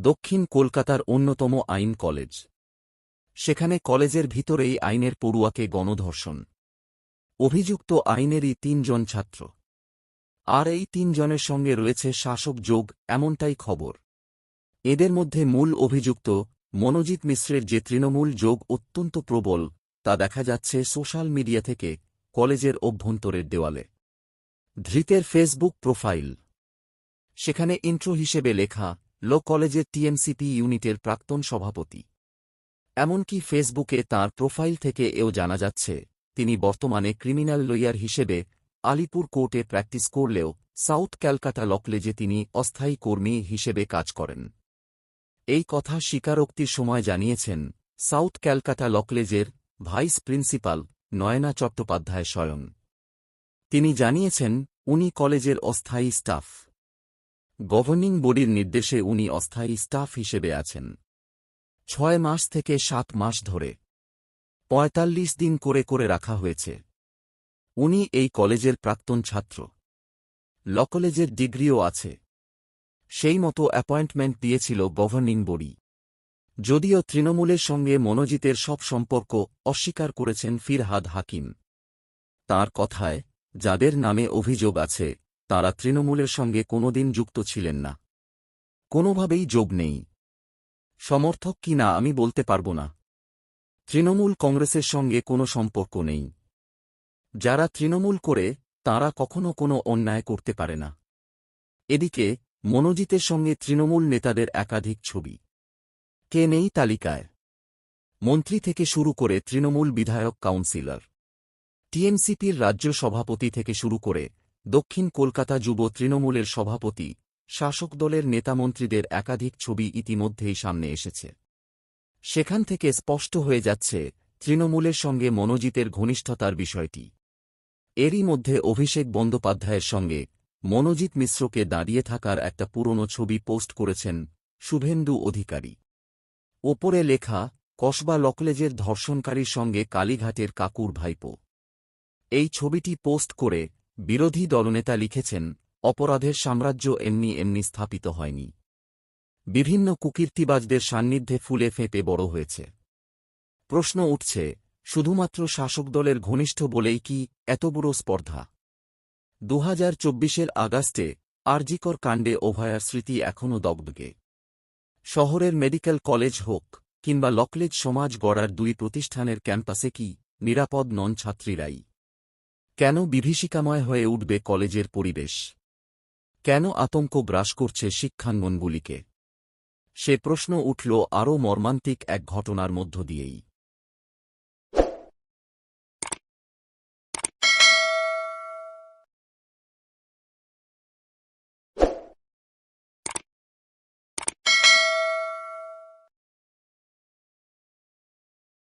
দক্ষিণ কলকাতার অন্যতম আইন কলেজ। সেখানে কলেজের ভিতরেই আইনের পড়ুয়াকে গণধর্ষণ। অভিযুক্ত আইনেরই তিনজন ছাত্র। আর এই তিনজনের সঙ্গে রয়েছে শাসক যোগ, এমনটাই খবর। এদের মধ্যে মূল অভিযুক্ত মনোজিৎ মিশ্রের যে তৃণমূল যোগ অত্যন্ত প্রবল, তা দেখা যাচ্ছে সোশ্যাল মিডিয়া থেকে কলেজের অভ্যন্তরের দেওয়ালে। ধৃতের ফেসবুক প্রোফাইল। সেখানে ইন্ট্রো হিসেবে লেখা ল কলেজের টিএমসিপি ইউনিটের প্রাক্তন সভাপতি। এমনকি ফেসবুকে তার প্রোফাইল থেকে এও জানা যাচ্ছে, তিনি বর্তমানে ক্রিমিনাল লয়ার হিসেবে আলিপুর কোর্টে প্র্যাকটিস করলেও সাউথ ক্যালকাটা লকলেজে তিনি অস্থায়ী কর্মী হিসেবে কাজ করেন। এই কথা স্বীকারোক্তির সময় জানিয়েছেন সাউথ ক্যালকাটা লকলেজের ভাইস প্রিন্সিপাল নয়না চট্টোপাধ্যায় স্বয়ং। তিনি জানিয়েছেন, উনি কলেজের অস্থায়ী স্টাফ। গভর্নিং বডির নির্দেশে উনি অস্থায়ী স্টাফ হিসেবে আছেন। ছয় মাস থেকে সাত মাস ধরে। পঁয়তাল্লিশ দিন করে করে রাখা হয়েছে। উনি এই কলেজের প্রাক্তন ছাত্র। ল কলেজের ডিগ্রিও আছে। সেই মতো অ্যাপয়েন্টমেন্ট দিয়েছিল গভর্নিং বডি। যদিও তৃণমূলের সঙ্গে মনোজিতের সব সম্পর্ক অস্বীকার করেছেন ফিরহাদ হাকিম। তার কথায়, যাদের নামে অভিযোগ আছে তারা তৃণমূলের সঙ্গে কোনোদিন যুক্ত ছিলেন না। কোনোভাবেই যোগ নেই। সমর্থক কি না আমি বলতে পারব না। তৃণমূল কংগ্রেসের সঙ্গে কোনো সম্পর্ক নেই। যারা তৃণমূল করে, তারা কখনো কোনো অন্যায় করতে পারে না। এদিকে, মনোজিতের সঙ্গে তৃণমূল নেতাদের একাধিক ছবি। কে নেই তালিকায়? মন্ত্রী থেকে শুরু করে তৃণমূল বিধায়ক কাউন্সিলর। টিএমসিপির রাজ্য সভাপতি থেকে শুরু করে দক্ষিণ কলকাতা যুব তৃণমূলের সভাপতি, শাসক দলের নেতামন্ত্রীদের একাধিক ছবি ইতিমধ্যেই সামনে এসেছে। সেখান থেকে স্পষ্ট হয়ে যাচ্ছে তৃণমূলের সঙ্গে মনোজিতের ঘনিষ্ঠতার বিষয়টি। এরই মধ্যে অভিষেক বন্দ্যোপাধ্যায়ের সঙ্গে মনোজিৎ মিশ্রকে দাঁড়িয়ে থাকার একটা পুরনো ছবি পোস্ট করেছেন শুভেন্দু অধিকারী। ওপরে লেখা, কসবা লকলেজের ধর্ষণকারীর সঙ্গে কালীঘাটের কাকুর ভাইপো। এই ছবিটি পোস্ট করে বিরোধী দলনেতা লিখেছেন, অপরাধের সাম্রাজ্য এমনি এমনি স্থাপিত হয়নি। বিভিন্ন কুকীর্তিবাজদের সান্নিধ্যে ফুলে ফেঁপে বড় হয়েছে। প্রশ্ন উঠছে, শুধুমাত্র শাসক দলের ঘনিষ্ঠ বলেই কি এত বড় স্পর্ধা? দু হাজার চব্বিশের আগস্টে আরজিকর কাণ্ডে অভয়ার স্মৃতি এখনও দগদগে শহরের মেডিকেল কলেজ হোক কিংবা লকলেজ সমাজ গড়ার দুই প্রতিষ্ঠানের ক্যাম্পাসে কি নিরাপদ নন ছাত্রীরাই? কেন বিভীষিকাময় হয়ে উঠবে কলেজের পরিবেশ? কেন আতঙ্ক গ্রাস করছে শিক্ষাঙ্গনগুলিকে? সে প্রশ্ন উঠল আরও মর্মান্তিক এক ঘটনার মধ্য দিয়েই।